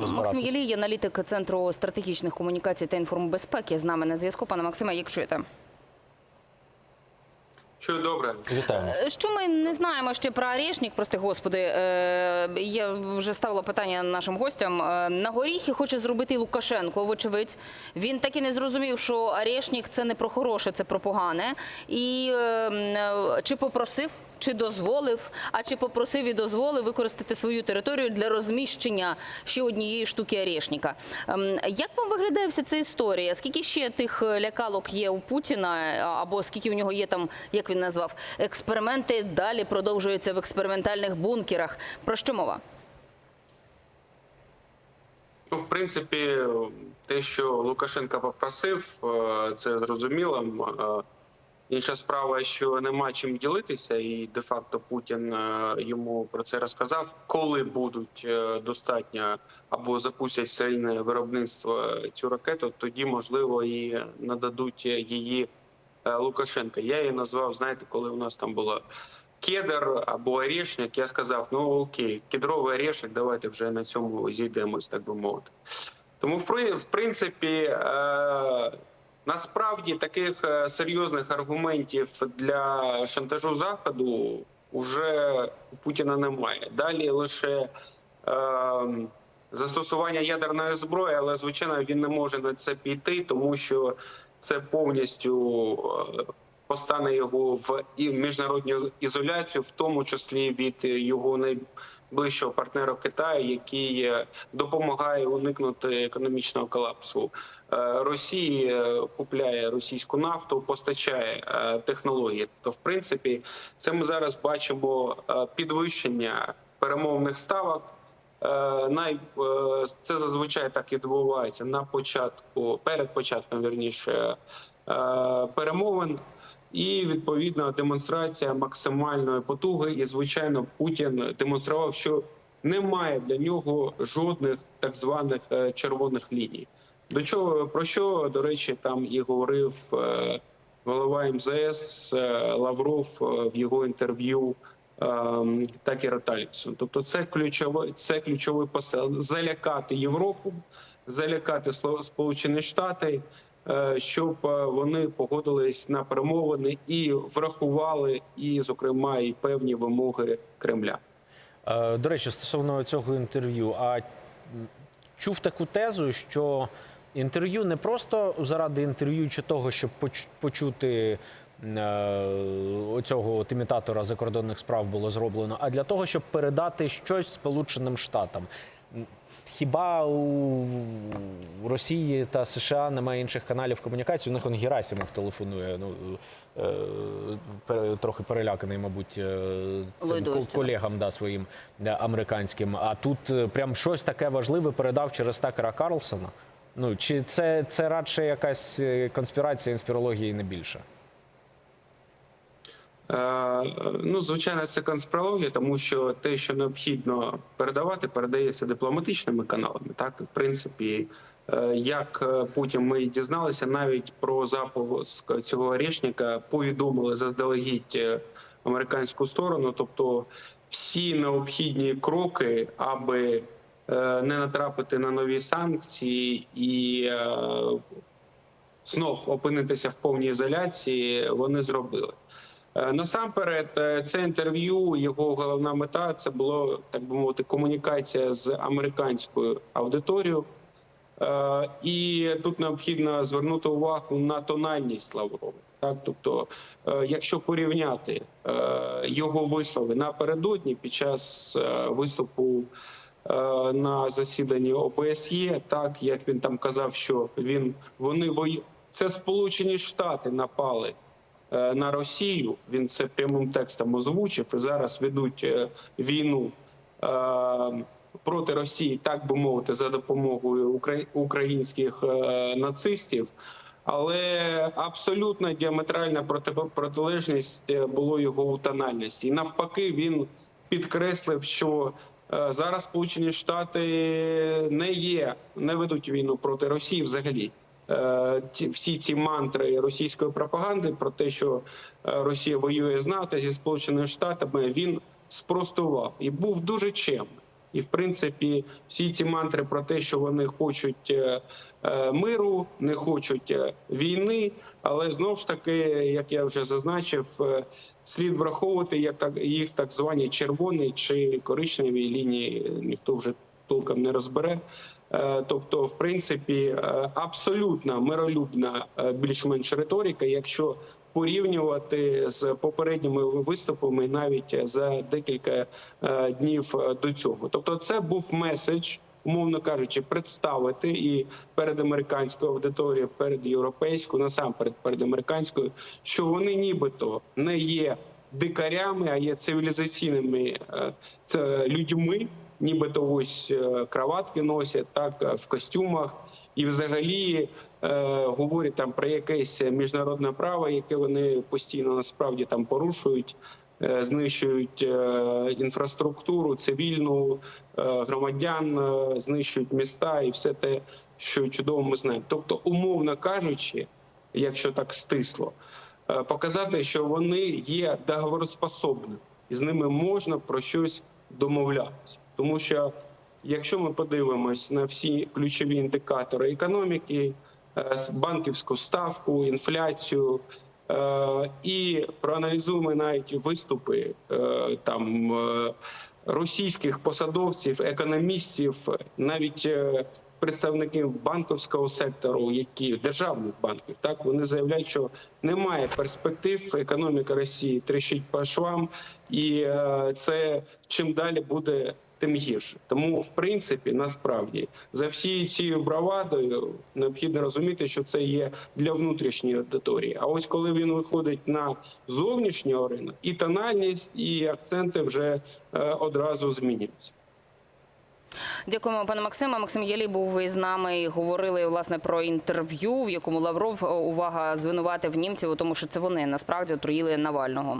Максим. Єлій, аналітик Центру стратегічних комунікацій та інформбезпеки, з нами на зв'язку. Пане Максиме, як чуєте? Що добре. Вітаємо. Е, Що ми не знаємо ще про Орешник, прости господи. Е, Я вже ставила питання нашим гостям. Е, На горіхи хоче зробити Лукашенко, вочевидь. Він так і не зрозумів, що Орешник – це не про хороше, це про погане. І е, чи попросив, чи дозволив, а чи попросив і дозволив використати свою територію для розміщення ще однієї штуки Орешника. Ем, Як вам виглядає вся ця історія? Скільки ще тих лякалок є у Путіна, або скільки у нього є там, як він назвав, експерименти далі продовжуються в експериментальних бункерах? Про що мова? Ну, в принципі, те, що Лукашенка попросив, е, це зрозуміло. Е, Інша справа, що нема чим ділитися, і де-факто Путін е, йому про це розказав. Коли будуть достатньо або запустять серійне виробництво цю ракету, тоді можливо і нададуть її Лукашенка. Я її назвав, знаєте, коли у нас там було кедр або орешник, я сказав: ну окей, кедровий орешник, давайте вже на цьому зійдемось, так би мовити. Тому, в принципі, е, насправді таких е, серйозних аргументів для шантажу заходу вже у Путіна немає. Далі лише е, застосування ядерної зброї, але звичайно він не може на це піти, тому що це повністю е, постане його в міжнародну ізоляцію, в тому числі від його найближчого партнера Китаю, який допомагає уникнути економічного колапсу. Е, Росії е, купляє російську нафту, постачає технології. То, в принципі, це ми зараз бачимо підвищення перемовних ставок. Е, Най е, це зазвичай так і відбувається на початку, перед початком вірніше е, перемовин, і відповідно демонстрація максимальної потуги. І звичайно, Путін демонстрував, що немає для нього жодних так званих червоних ліній. До чого про що до речі там і говорив голова МЗС Лавров в його інтерв'ю ем, Такера Таліксу. Тобто, це ключовий, це ключовий посил залякати Європу, залякати Сполучені Штати, е, щоб е, вони погодились на перемовини і врахували, і зокрема і певні вимоги Кремля. Е, До речі, стосовно цього інтерв'ю, а чув таку тезу, що інтерв'ю не просто заради інтерв'ю чи того, щоб поч- почути е, оцього от імітатора закордонних справ було зроблено, а для того, щоб передати щось Сполученим Штатам. Хіба у Росії та США немає інших каналів комунікації? У них он Герасимов телефонує. Ну е, трохи переляканий, мабуть, е, цим колегам да, своїм е, американським. А тут прям щось таке важливе передав через Такера Карлсона. Ну чи це, це радше якась конспірація інспірології не більше? Е, Ну, звичайно, це конспірологія, тому що те, що необхідно передавати, передається дипломатичними каналами. Так, в принципі, е, як е, потім ми дізналися, навіть про запуск цього орешника повідомили заздалегідь американську сторону, тобто всі необхідні кроки, аби не натрапити на нові санкції і знов опинитися в повній ізоляції, вони зробили. Е, Насамперед, е, це інтерв'ю. Його головна мета це було так би мовити комунікація з американською аудиторією. Е, І тут необхідно звернути увагу на тональність Лаврова. Так, тобто, якщо порівняти його вислови напередодні під час виступу на засіданні ОБСЄ, так як він там казав, що він вони вою... це Сполучені Штати напали на Росію. Він це прямим текстом озвучив і зараз ведуть е, війну е, проти Росії, так би мовити, за допомогою українських е, нацистів. Але абсолютно діаметральна протилежність е, було його у тональності. І навпаки, він підкреслив, що е, зараз Сполучені Штати не є, не ведуть війну проти Росії взагалі. Е, всі ці мантри російської пропаганди про те, що е, Росія воює з НАТО зі Сполученими Штатами, він спростував і був дуже чемним. І в принципі, всі ці мантри про те, що вони хочуть е, миру, не хочуть війни. Але знов ж таки, як я вже зазначив, слід враховувати як так їх так звані червоні чи коричневі лінії. Ніхто вже толком не розбере. Е, Тобто, в принципі, е, абсолютно миролюбна е, більш-менш риторика, якщо порівнювати з попередніми виступами навіть за декілька днів до цього. Тобто, це був меседж, умовно кажучи, представити і перед американською аудиторією, перед європейською, насамперед перед американською, що вони нібито не є дикарями, а є цивілізаційними це людьми. Нібито ось е, краватки носять так е, в костюмах, і взагалі е, говорять там про якесь міжнародне право, яке вони постійно насправді там порушують, е, знищують інфраструктуру цивільну громадян, знищують міста і все те, що чудово ми знаємо. Тобто, умовно кажучи, якщо так стисло, показати, що вони є договороспособними, і з ними можна про щось домовлятися, тому що. Якщо ми подивимось на всі ключові індикатори економіки, е, банківську ставку, інфляцію е, і проаналізуємо навіть виступи е, там російських посадовців, економістів, навіть представників банківського сектору, які державних банків, так вони заявляють, що немає перспектив. Економіка Росії тріщить по швам, і е, це чим далі буде тим гірше. Тому, в принципі, насправді за всією цією бравадою необхідно розуміти, що це є для внутрішньої аудиторії. А ось коли він виходить на зовнішній ринок, і тональність, і акценти вже е, одразу змінюються. Дякуємо, пане Максиме. Максим Єлій був із нами і говорили власне про інтерв'ю, в якому Лавров увага звинуватив німців у тому, що це вони насправді отруїли Навального.